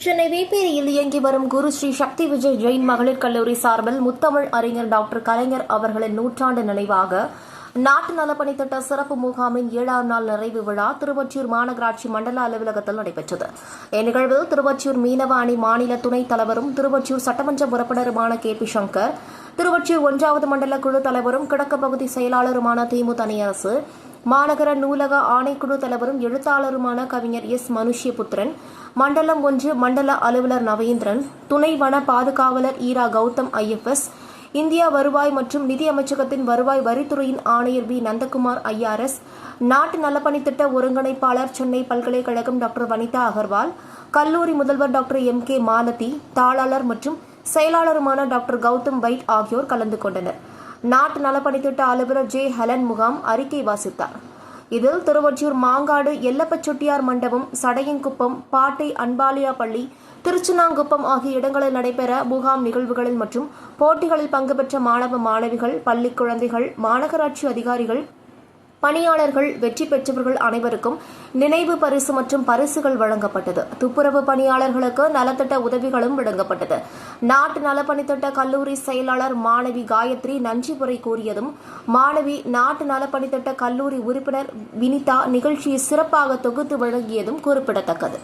சென்னை வேப்பேரியில் இயங்கி வரும் குரு ஸ்ரீ சக்தி விஜய் ஜெயின் மகளிர் கல்லூரி சார்பில் முத்தமிழ் அறிஞர் டாக்டர் கலைஞர் அவர்களின் நூற்றாண்டு நினைவாக நாட்டு நலப்பணித்திட்ட சிறப்பு முகாமின் ஏழாம் நாள் நிறைவு விழா திருவொற்றியூர் மாநகராட்சி மண்டல அலுவலகத்தில் நடைபெற்றது. இந்நிகழ்வில் திருவொற்றியூர் மீனவ அணி மாநில துணைத் தலைவரும் திருவொற்றியூர் சட்டமன்ற உறுப்பினருமான கே. பி. சங்கர் திருவொற்றியூர் ஒன்றாவது மண்டல குழு தலைவரும் கிழக்கு பகுதி செயலாளருமான திமுக அரசு மாநகர நூலக ஆணைக்குழு தலைவரும் எழுத்தாளருமான கவிஞர் எஸ். மனுஷ்யபுத்திரன் மண்டலம் ஒன்று மண்டல அலுவலர் நவேந்திரன் துணை வன பாதுகாவலர் ஈரா கௌதம் ஐஎஃப்எஸ் இந்தியா வருவாய் மற்றும் நிதி அமைச்சகத்தின் வருவாய் வரித்துறையின் ஆணையர் பி நந்தகுமார் ஐஆர்எஸ் நாட்டு நலப்பணித்திட்ட ஒருங்கிணைப்பாளர் சென்னை பல்கலைக்கழகம் டாக்டர் வனிதா அகர்வால் கல்லூரி முதல்வர் டாக்டர் எம். கே. மாலதி தாளாளர் மற்றும் செயலாளருமான டாக்டர் கௌதம் வைட் ஆகியோர் கலந்து கொண்டனர். நாட்டு நலப்பணித்திட்ட அலுவலர் ஜே. ஹெலன் முகாம் அறிக்கை வாசித்தார். இதில் திருவொற்றியூர் மாங்காடு எல்லப்ப செட்டியார் மண்டபம் சடையங்குப்பம் பாட்டை அன்பாலியா பள்ளி திருச்சுனாங்குப்பம் ஆகிய இடங்களில் நடைபெற முகாம் நிகழ்வுகளில் மற்றும் போட்டிகளில் பங்கு பெற்ற மாணவ மாணவிகள் பள்ளி குழந்தைகள் மாநகராட்சி அதிகாரிகள் பணியாளர்கள் வெற்றி பெற்றவர்கள் அனைவருக்கும் நினைவு பரிசு மற்றும் பரிசுகள் வழங்கப்பட்டது. துப்புரவு பணியாளர்களுக்கு நலத்திட்ட உதவிகளும் வழங்கப்பட்டது. நாட்டு நலப்பணித்திட்ட கல்லூரி செயலாளர் மாணவி காயத்ரி நன்றி உரை கூறியதும் மாணவி நாட்டு நலப்பணித்திட்ட கல்லூரி உறுப்பினர் வினிதா நிகழ்ச்சியை சிறப்பாக தொகுத்து வழங்கியதும் குறிப்பிடத்தக்கது.